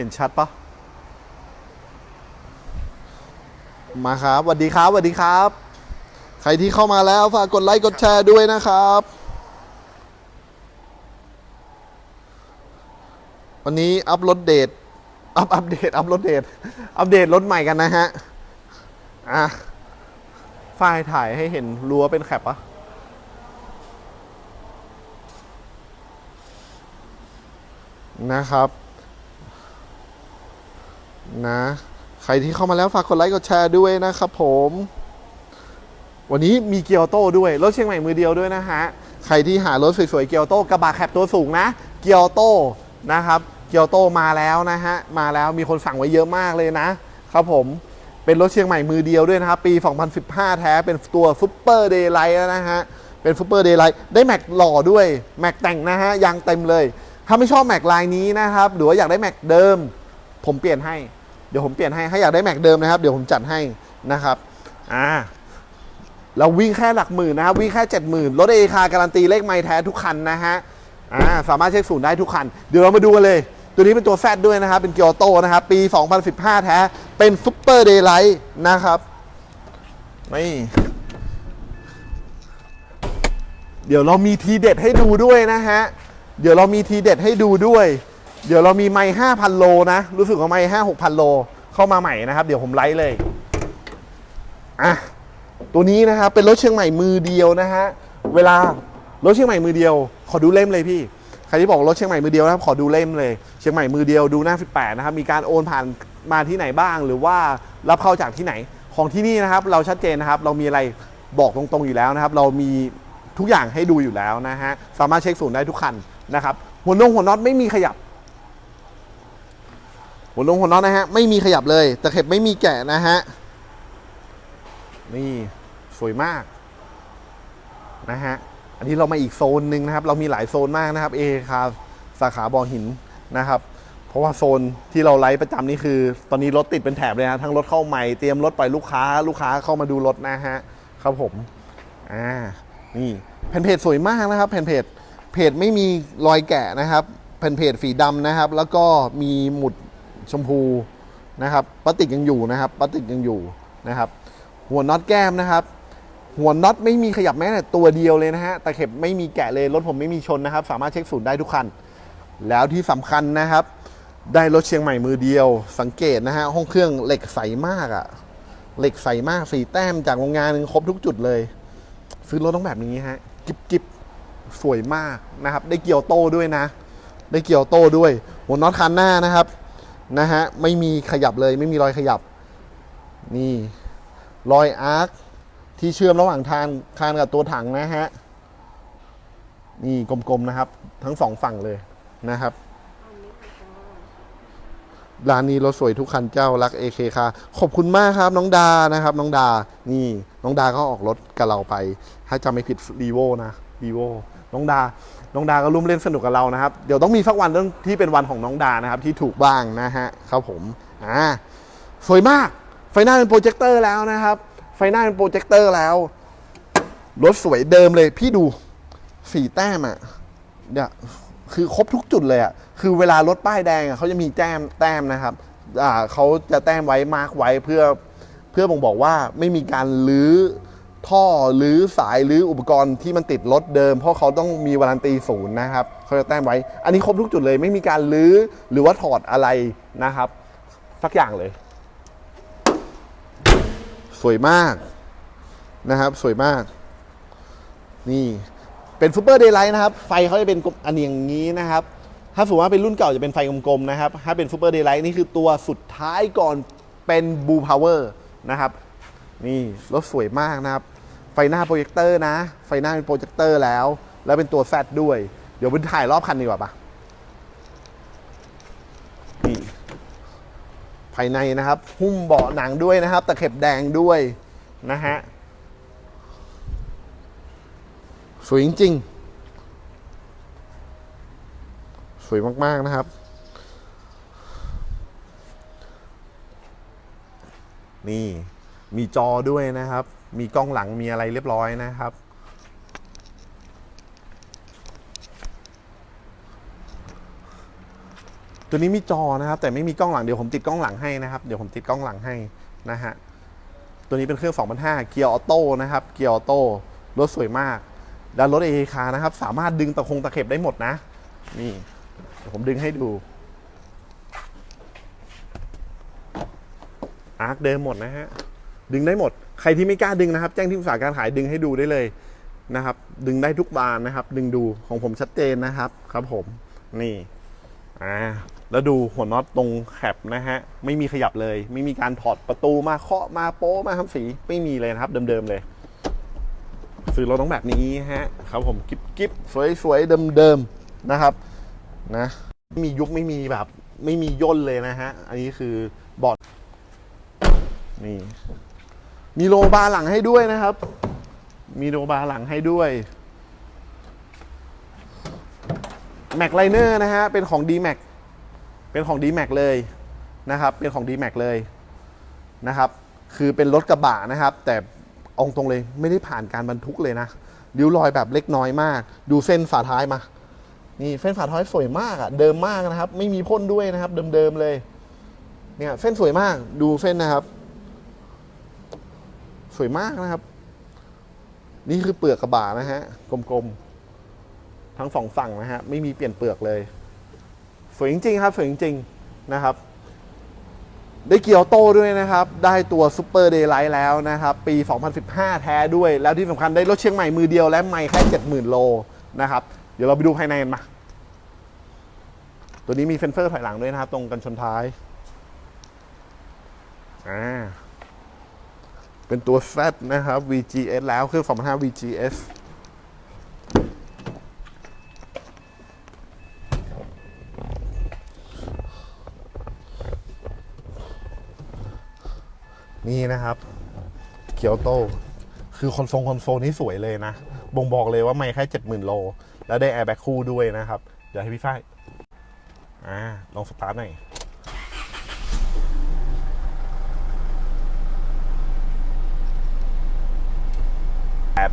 ห็นชัดปะมาครับสวัสดีครับสวัสดีครับ ใครที่เข้ามาแล้วฝากกดไลค์กดแชร์ด้วยนะครับ วันนี้อัพรถเดทอัพอัปเดตอัพรถเดทอัปเดตรถใหม่กันนะฮะอะฝ้ายถ่ายให้เห็นรั้วเป็นแคปปะนะครับ นะ ใครที่เข้ามาแล้วฝากกดไลค์กดแชร์ด้วยนะครับผม วันนี้มีเกียวโต้ด้วยรถเชียงใหม่มือเดียวด้วยนะฮะ ใครที่หารถสวยๆเกียวโต้กระบะแคปตัวสูงนะ เกียวโต้นะครับเกียวโต้มาแล้วนะฮะ มาแล้วมีคนสั่งไว้เยอะมากเลยนะครับผมเป็นรถเชียงใหม่มือเดียวด้วยนะครับ ปี 2015 แท้เป็นตัวซุปเปอร์เดย์ไลท์นะฮะ เป็นซุปเปอร์เดย์ไลท์ได้แม็กหล่อด้วย แม็กแต่งนะฮะยางเต็มเลย ถ้าไม่ชอบแม็กลายนี้นะครับ หรือว่าอยากได้แม็กเดิม ผมเปลี่ยนให้ เดี๋ยวผมเปลี่ยนให้ถ้าอยากได้แม็กเดิมนะครับเดี๋ยวผมจัดให้นะครับอ่าเราวิ่งแค่หลักหมื่นนะครับวิ่งแค่เจ็ดหมื่นรถเอคาการันตีเลขไม้แท้ทุกคันนะฮะอ่าสามารถเช็คศูนย์ได้ทุกคัน เดี๋ยวเรามาดูกันเลย ตัวนี้เป็นตัวแซดด้วยนะครับ เป็นเกียวโตนะครับ ปี 2015 แท้ เป็นซุปเปอร์เดย์ไลท์นะครับนี่เดี๋ยวเรามีทีเด็ดให้ดูด้วยนะฮะ เดี๋ยวเรามีทีเด็ดให้ดูด้วย เดี๋ยวเรามีไม้5,000โลนะ รู้สึกว่าไม้5 6,000โลเข้ามาใหม่นะครับ เดี๋ยวผมไลฟ์เลยอะตัวนี้นะครับเป็นรถเชียงใหม่มือเดียวนะฮะเวลารถเชียงใหม่มือเดียว ขอดูเล่มเลยพี่ใครที่บอกรถเชียงใหม่มือเดียวนะครับขอดูเล่มเลยเชียงใหม่มือเดียวดูหน้า 18 นะครับมีการโอนผ่านมาที่ไหนบ้าง หรือว่ารับเข้าจากที่ไหนของที่นี่นะครับ เราชัดเจนนะครับ เรามีอะไรบอกตรงๆอยู่แล้วนะครับ เรามีทุกอย่างให้ดูอยู่แล้วนะฮะสามารถเช็คศูนย์ได้ทุกคันนะครับหัวนงหัวน็อตไม่มีขยับ หัวนงหัวน็อตนะฮะ ไม่มีขยับเลยตะเข็บไม่มีแกะนะฮะ นี่สวยมากนะฮะ อันนี้เรามาอีกโซนหนึ่งนะครับ เรามีหลายโซนมากนะครับ เอคาสาขาบอหินนะครับ เพราะว่าโซนที่เราไลฟ์ประจำนี่คือ ตอนนี้รถติดเป็นแถบเลยนะทั้งรถเข้าใหม่เตรียมรถปล่อยลูกค้า ลูกค้าเข้ามาดูรถนะฮะ ครับผม อ่า นี่แผ่นเพจสวยมากนะครับ แผ่นเพจ เพจไม่มีรอยแกะนะครับ แผ่นเพจสีดำนะครับ แล้วก็มีหมุด ชมพูนะครับพลาสติกยังอยู่นะครับพลาสติกยังอยู่นะครับ หัวน็อตแก้มนะครับ หัวน็อตไม่มีขยับแม้แต่ตัวเดียวเลยนะฮะตะเข็บไม่มีแกะเลยรถผมไม่มีชนนะครับ สามารถเช็คศูนย์ได้ทุกคัน แล้วที่สำคัญนะครับ ได้รถเชียงใหม่มือเดียว สังเกตนะฮะห้องเครื่องเหล็กใสมากอะเหล็กใสมากสีแต้มจากโรงงานครบทุกจุดเลย ซื้อรถต้องแบบนี้ฮะกิบกิบสวยมากนะครับ ได้เกียวโต้ด้วยนะ ได้เกียวโต้ด้วยหัวน็อตคันหน้านะครับ นะฮะ ไม่มีขยับเลย ไม่มีรอยขยับ นี่ รอยอาร์คที่เชื่อมระหว่างทางคานกับตัวถังนะฮะ นี่กลมๆนะครับ ทั้งสองฝั่งเลยนะครับร้านนี้รถสวยทุกคันเจ้ารักเอเคคาขอบคุณมากครับน้องดานะครับ น้องดา นี่ น้องดาก็ออกรถกับเราไป ถ้าจำไม่ผิดรีโวนะรีโว น้องดา น้องดาก็ร่วมเล่นสนุกกับเรานะครับ เดี๋ยวต้องมีสักวันต้องที่เป็นวันของน้องดานะครับ ที่ถูกบ้างนะฮะครับผม อ่า สวยมาก ไฟหน้าเป็นโปรเจคเตอร์แล้วนะครับ ไฟหน้าเป็นโปรเจคเตอร์แล้ว รถสวยเดิมเลย พี่ดูสีแต้มอะเนี่ยคือครบทุกจุดเลยอะคือเวลารถป้ายแดงอะเขาจะมีแต้มแต้มนะครับ อ่าเขาจะแต้มไว้มาร์กไว้เพื่อเพื่อบ่งบอกว่าไม่มีการลื้อ ท่อลื้อสายลื้ออุปกรณ์ที่มันติดรถเดิม เพราะเขาต้องมีวารันตีศูนย์นะครับเขาจะแต้มไว้ อันนี้ครบทุกจุดเลยไม่มีการลื้อหรือว่าถอดอะไรนะครับ สักอย่างเลย สวยมากนะครับสวยมาก นี่เป็นซูเปอร์เดย์ไลท์นะครับ ไฟเขาจะเป็นอันอย่างนี้นะครับ ถ้าสมมติว่าเป็นรุ่นเก่าจะเป็นไฟกลมๆนะครับ ถ้าเป็นซูเปอร์เดย์ไลท์นี่คือตัวสุดท้ายก่อนเป็นบูพาวเวอร์นะครับ นี่รถสวยมากนะครับ ไฟหน้าโปรเจคเตอร์นะ ไฟหน้าเป็นโปรเจคเตอร์แล้ว แล้วเป็นตัวแซดด้วย เดี๋ยวไปถ่ายรอบคันดีกว่าปะนี่ภายในนะครับ หุ้มเบาะหนังด้วยนะครับ ตะเข็บแดงด้วยนะฮะ สวยจริงๆ สวยมาก ๆ นะครับ นี่ มีจอด้วยนะครับ มีกล้องหลังมีอะไรเรียบร้อยนะครับ ตัวนี้มีจอนะครับ แต่ไม่มีกล้องหลังเดี๋ยวผมติดกล้องหลังให้นะครับเดี๋ยวผมติดกล้องหลังให้นะฮะตัวนี้เป็นเครื่อง 2005 เกียร์ออโต้นะครับ เกียร์ออโต้รถสวยมาก แล้วรถเอคานะครับ สามารถดึงตะคงตะเข็บได้หมดนะ นี่ผมดึงให้ดู อาร์คเดิมหมดนะฮะ ดึงได้หมด ใครที่ไม่กล้าดึงนะครับ แจ้งที่ปรึกษาการขายดึงให้ดูได้เลยนะครับ ดึงได้ทุกบานนะครับ ดึงดูของผมชัดเจนนะครับครับผมนี่อ่าแล้วดูหัวน็อตตรงแคปนะฮะไม่มีขยับเลย ไม่มีการถอดประตูมาเคาะมาโป๊ะมาทำสีไม่มีเลยนะครับ เดิมๆเลย ซื้อรถต้องแบบนี้ฮะครับผมกิ๊บกิ๊บสวยๆเดิมๆนะครับนะไม่มียุบไม่มีแบบ ไม่มีย่นเลยนะฮะ อันนี้คือบอดนี่ มีโลบาร์หลังให้ด้วยนะครับ มีโลบาร์หลังให้ด้วยแม็กไลเนอร์นะฮะ เป็นของ d m a x เป็นของ d m a x เลยนะครับ เป็นของ d m a x เลยนะครับ คือเป็นรถกระบะนะครับ แต่อาตรงเลยไม่ได้ผ่านการบรรทุกเลยนะริ้วรอยแบบเล็กน้อยมาก ดูเส้นฝาท้ายมา นี่เส้นฝาท้ายสวยมากอะเดิมมากนะครับ ไม่มีพ่นด้วยนะครับ เดิมๆเลย เนี่ยเส้นสวยมาก ดูเส้นนะครับ วยมากนะครับ นี่คือเปลือกกระบะนะฮะกลมๆทั้งสองฝั่งนะฮะไม่มีเปลี่ยนเปลือกเลย สวยจริงๆครับสวยจริงๆนะครับ ได้เกียร์โต้ด้วยนะครับ ได้ตัวซูเปอร์เดย์ไลท์แล้วนะครับ ปี 2015 แท้ด้วย แล้วที่สำคัญได้รถเชียงใหม่มือเดียวและไม่แค่ 70,000 โลนะครับเดี๋ยวเราไปดูภายในกันมาตัวนี้มีเซ็นเซอร์ถอยหลังด้วยนะครับ ตรงกันชนท้าย อ่า เป็นตัว Z นะครับ VGS แล้วเครื่อง2005 VGS นี่นะครับเกียวโต คือคอนโซลคอนโซลนี้สวยเลยนะ บ่งบอกเลยว่าไม่แค่70,000โล แล้วได้แอร์แบ็คคู่ด้วยนะครับ เดี๋ยวให้พี่ฝ้ายอ่า ลองสตาร์ทหน่อย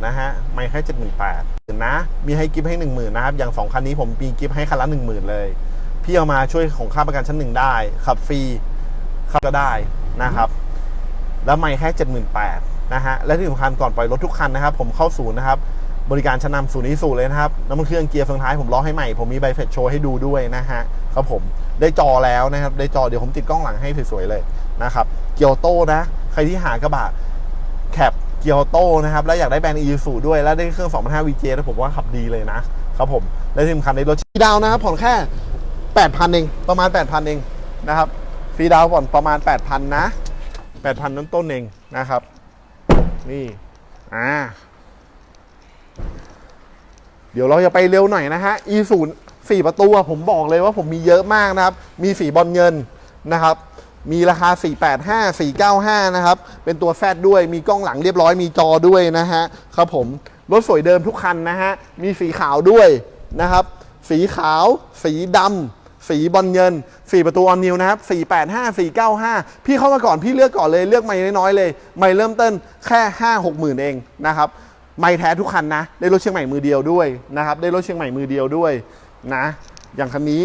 แปดนะฮะ ไม่แค่เจ็ดหมื่นแปดนะ มีให้กิฟต์ให้หนึ่งหมื่นนะครับ อย่างสองคันนี้ผมมีกิฟต์ให้คันละหนึ่งหมื่นเลย พี่เอามาช่วยของค่าประกันชั้นหนึ่งได้ ขับฟรีขับก็ได้นะครับ แล้วไม่แค่เจ็ดหมื่นแปดนะฮะ และที่สำคัญก่อนปล่อยรถทุกคันนะครับ ผมเข้าศูนย์นะครับ บริการชั้นนำศูนย์นี้ศูนย์เลยนะครับ น้ำมันเครื่องเกียร์เฟืองท้ายผมล้อให้ใหม่ ผมมีใบเฟรชโชว์ให้ดูด้วยนะฮะ ครับผม ได้จอแล้วนะครับ ได้จอเดี๋ยวผมติดกล้องหลังให้สวยๆเลยนะครับ เกียวโต้นะ ใครที่หากระบะแคป เกียวโต้นะครับ แล้วอยากได้แบรนด์อีซูด้วยแล้วได้เครื่อง2005 VJ แล้วผมว่าขับดีเลยนะครับผมและที่สำคัญในรถฟรีดาวนะครับผ่อนแค่ 8,000 เอง ประมาณ 8,000 เองนะครับฟรีดาวผ่อนประมาณ 8,000 นะ 8,000ต้นต้นเองนะครับ นี่อ่าเดี๋ยวเราจะไปเร็วหน่อยนะฮะ e 0 4ประตูผมบอกเลยว่าผมมีเยอะมากนะครับ มีสีบอลเงินนะครับ มีราคา 485 495 นะครับ เป็นตัวแฟดด้วย มีกล้องหลังเรียบร้อย มีจอด้วยนะฮะ ครับผม รถสวยเดิมทุกคันนะฮะ มีสีขาวด้วยนะครับ สีขาว สีดำ สีบอลเงิน 4 ประตูออนนิวนะครับ 485 495 พี่เข้ามาก่อน พี่เลือกก่อนเลย เลือกไม่น้อยๆเลย ไม่เริ่มต้นแค่ 5 6หมื่นเองนะครับ ไม่แท้ทุกคันนะ ได้รถเชียงใหม่มือเดียวด้วยนะครับ ได้รถเชียงใหม่มือเดียวด้วยนะ อย่างคันนี้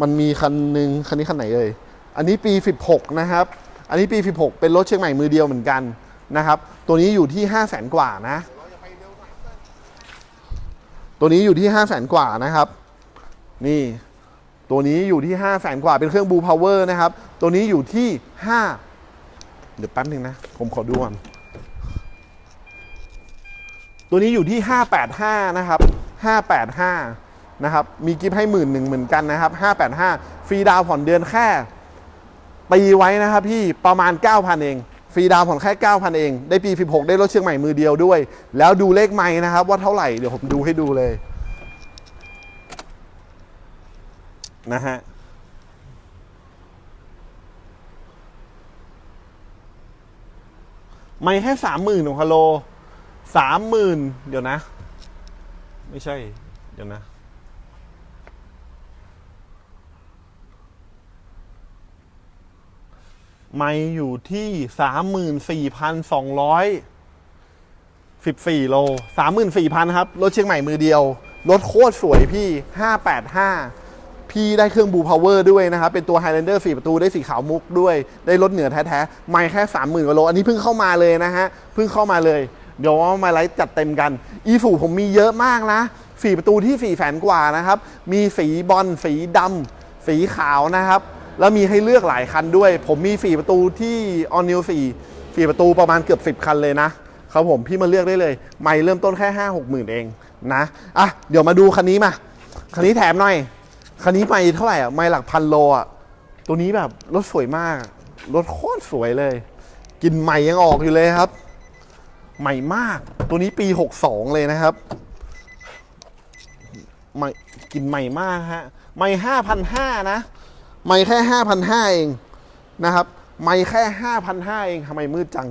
มันมีคันหนึ่งคันนี้คันไหนเอ่ย อันนี้ปี 16 นะครับ อันนี้ปี 16 เป็นรถเชียงใหม่มือเดียวเหมือนกันนะครับ ตัวนี้อยู่ที่ 5 0 0แสนกว่านะ ตัวนี้อยู่ที่ 5 0 0แสนกว่านะครับ นี่ ตัวนี้อยู่ที่ 5 0 0แสนกว่า เป็นเครื่องบูพาวเวอร์นะครับ ตัวนี้อยู่ที่ 5 เดี๋ยวแป๊บหนึงนะ ผมขอดูก่อน ตัวนี้อยู่ที่ 585 นะครับ 585นะครับ มีกิฟต์ให้หมื่นหนึ่งเหมือนกันนะครับ 585 ฟรีดาวผ่อนเดือนแค่ ตีไว้นะครับพี่ประมาณ 9,000 เองฟรีดาวผ่อนแค่ 9,000 เอง ได้ปี 16 ได้รถเชียงใหม่มือเดียวด้วย แล้วดูเลขไม้นะครับ ว่าเท่าไหร่เดี๋ยวผมดูให้ดูเลยนะฮะไม่แค่สามหมื่นของฮัลโลสามหมื่นเดี๋ยวนะ ไม่ใช่ เดี๋ยวนะ ไม่อยู่ที่สามหมื่นสี่พันสองร้อยสิบสี่โลสามหมื่นสี่พันครับ รถเชียงใหม่มือเดียว รถโคตรสวยพี่ห้าแปดห้าพี่ได้เครื่องบูพาวเวอร์ด้วยนะครับ เป็นตัว Highlander 4 ประตูได้สีขาวมุกด้วย ได้รถเหนือแท้ๆ ไม่แค่ 30,000กว่าโล อันนี้เพิ่งเข้ามาเลยนะฮะ เพิ่งเข้ามาเลย เดี๋ยวเอามาไลฟ์จัดเต็มกัน อีสูผมมีเยอะมากนะ 4 ประตูที่4แสนกว่านะครับ มีสีบอลสีดำสีขาวนะครับ แล้วมีให้เลือกหลายคันด้วย ผมมี 4 ประตูที่ on new 4 4 ประตูประมาณเกือบ 10 คันเลยนะครับผมพี่มาเลือกได้เลย ไม่เริ่มต้นแค่ 5 6 หมื่นเองนะอะเดี๋ยวมาดูคันนี้มา คันนี้แถมหน่อย คันนี้ไม่เท่าไหร่อะไม่หลักพันโลอะตัวนี้แบบรถสวยมาก รถโคตรสวยเลย กินใหม่ยังออกอยู่เลยครับ ใหม่มาก ตัวนี้ปี 62 เลยนะครับใหม่กินใหม่มากฮะ ไม่ห้าพันห้านะ ไม่แค่ห้าพันห้าเองนะครับ ไม่แค่ห้าพันห้าเองทำไมมืดจัง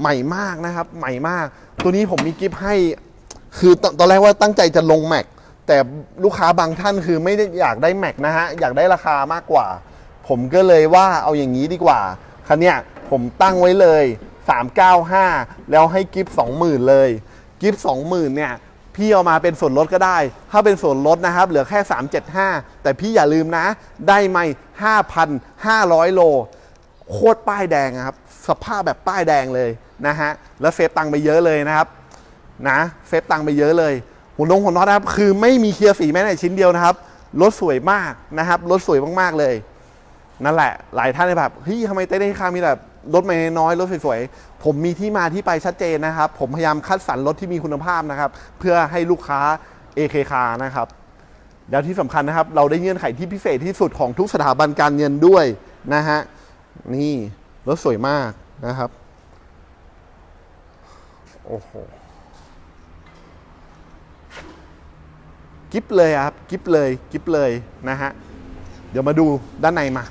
ใหม่มากนะครับ ใหม่มาก ตัวนี้ผมมีกิฟต์ให้ คือตตอนแรกว่าตั้งใจจะลงแม็กแต่ลูกค้าบางท่านคือไม่ได้อยากได้แม็กนะฮะ อยากได้ราคามากกว่า ผมก็เลยว่าเอาอย่างนี้ดีกว่าคันเนี้ยผมตั้งไว้เลย 395 แล้วให้กิฟต์20,000 เลย กิฟต์20,000 เนี่ย พี่เอามาเป็นส่วนลดก็ได้ ถ้าเป็นส่วนลดนะครับ เหลือแค่ 375 แต่พี่อย่าลืมนะ ได้ไม่5,500 โล โคตรป้ายแดงอะครับ สภาพแบบป้ายแดงเลยนะฮะ แล้วเซฟตังค์ไปเยอะเลยนะครับ นะเซฟตังค์ไปเยอะเลยหัวนงหัวน็อตนะครับ คือไม่มีเคลียร์สีแม้แต่ชิ้นเดียวนะครับ รถสวยมากนะครับ รถสวยมากๆเลย นั่นแหละ หลายท่านเลยแบบ เฮ้ยทำไมเต้ได้ค่ามีแบบ รถไม่น้อยรถสวยๆผมมีที่มาที่ไปชัดเจนนะครับ ผมพยายามคัดสรรรถที่มีคุณภาพนะครับ เพื่อให้ลูกค้า AK คานะครับแล้วที่สำคัญนะครับ เราได้เงื่อนไขที่พิเศษที่สุดของทุกสถาบันการเงินด้วยนะฮะนี่รถสวยมากนะครับโอ้โหกิฟเลยครับกิฟเลยกิฟเลยนะฮะเดี๋ยวมาดูด้านในมา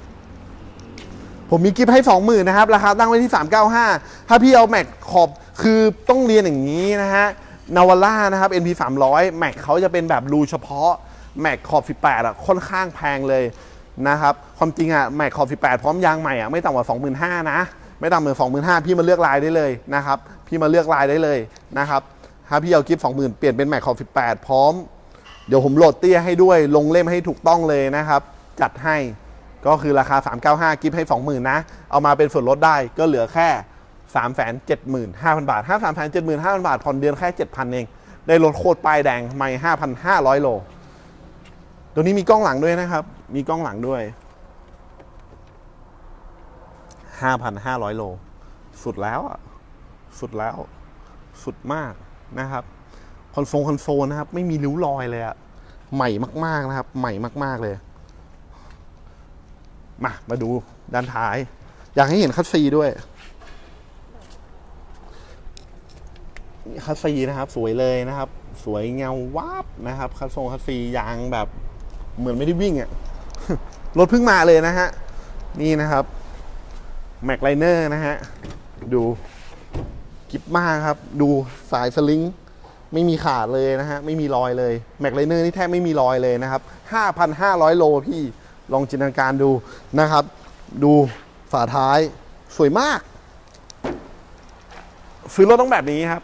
ผมมีกิฟให้สองหมื่นนะครับ ราคาตั้งไว้ที่ 395 ถ้าพี่เอาแม็กขอบคือต้องเรียนอย่างนี้นะฮะนาวาร่านะครับ NP 300แม็กเขาจะเป็นแบบรูเฉพาะแม็กขอบ 18อะค่อนข้างแพงเลยนะครับ ความจริงอะแม็กขอบ 18 พร้อมยางใหม่อะไม่ต่ำกว่า 25,000 นะ ไม่ต่ำกว่า25,000 พี่มาเลือกลายได้เลยนะครับ พี่มาเลือกลายได้เลยนะครับถ้าพี่เอากิฟ20,000 เปลี่ยนเป็นแม็กขอบ 18 พร้อม เดี๋ยวผมโหลดเตี้ยให้ด้วยลงเล่มให้ถูกต้องเลยนะครับ จัดให้ ก็คือราคา 395 กิฟให้ 20,000 นะ เอามาเป็นส่วนลดได้ก็เหลือแค่ 375,000 บาท5 375,000 บาทผ่อนเดือนแค่ 7,000 เอง ได้รถโคตรป้ายแดงไม่ 5,500 โล ตัวนี้มีกล้องหลังด้วยนะครับ มีกล้องหลังด้วย 5,500 โล สุดแล้วอะ สุดแล้ว สุดมากนะครับ คอนโซลคอนโซลนะครับ ไม่มีริ้วรอยเลยอะ ใหม่มาก ๆ นะครับ ใหม่มาก ๆ เลย มามาดูด้านท้าย อยากให้เห็นคัสซีด้วยคัสซีนะครับ สวยเลยนะครับ สวยเงาวับนะครับคัสโซคัสซียางแบบเหมือนไม่ได้วิ่งอะ่ะรถเพิ่งมาเลยนะฮะ นี่นะครับแม็กไลเนอร์นะฮะ ดูกิบมากครับ ดูสายสลิงไม่มีขาดเลยนะฮะ ไม่มีรอยเลยแม็กไลเนอร์นี่แทบไม่มีรอยเลยนะครับ 5,500 โลพี่ ลองจินตนาการดูนะครับ ดูฝาท้ายสวยมาก ซื้อรถต้องแบบนี้ครับ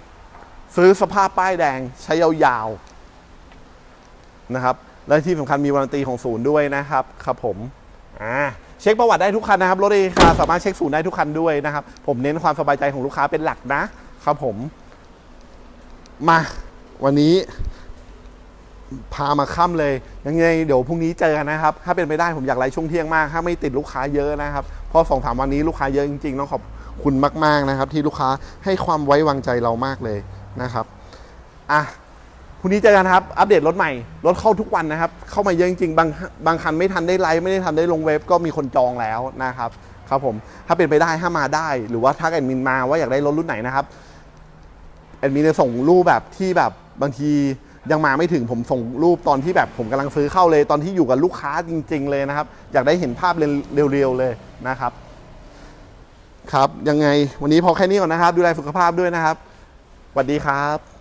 ซื้อสภาพป้ายแดงใช้ยาวๆนะครับ และที่สำคัญมีวารันตีของศูนย์ด้วยนะครับครับผมอ่าเช็คประวัติได้ทุกคันนะครับรถเอคาสามารถเช็คศูนย์ได้ทุกคันด้วยนะครับ ผมเน้นความสบายใจของลูกค้าเป็นหลักนะครับผม มาวันนี้ พามาค่ำเลย ยังไงเดี๋ยวพรุ่งนี้เจอกันนะครับ ถ้าเป็นไปได้ผมอยากไลฟ์ช่วงเที่ยงมากถ้าไม่ติดลูกค้าเยอะนะครับ เพราะสองสามวันนี้ลูกค้าเยอะจริงๆต้องขอบคุณมาก ๆนะครับ ที่ลูกค้าให้ความไว้วางใจเรามากเลยนะครับอะพรุ่งนี้เจอกันครับ อัปเดตรถใหม่ รถเข้าทุกวันนะครับ เข้ามาเยอะจริงๆ บางบางคันไม่ทันได้ไลฟ์ไม่ได้ทันได้ลงเว็บก็มีคนจองแล้วนะครับครับผมถ้าเป็นไปได้ถ้ามาได้ หรือว่าถ้าแอดมินมาว่าอยากได้รถรุ่นไหนนะครับแอดมินจะส่งรูปแบบที่แบบบางที ยังมาไม่ถึงผมส่งรูปตอนที่แบบผมกำลังซื้อเข้าเลย ตอนที่อยู่กับลูกค้าจริง ๆ เลยนะครับ อยากได้เห็นภาพเร็วๆเลยนะครับ ครับยังไงวันนี้พอแค่นี้ก่อนนะครับ ดูแลสุขภาพด้วยนะครับสวัสดีครับ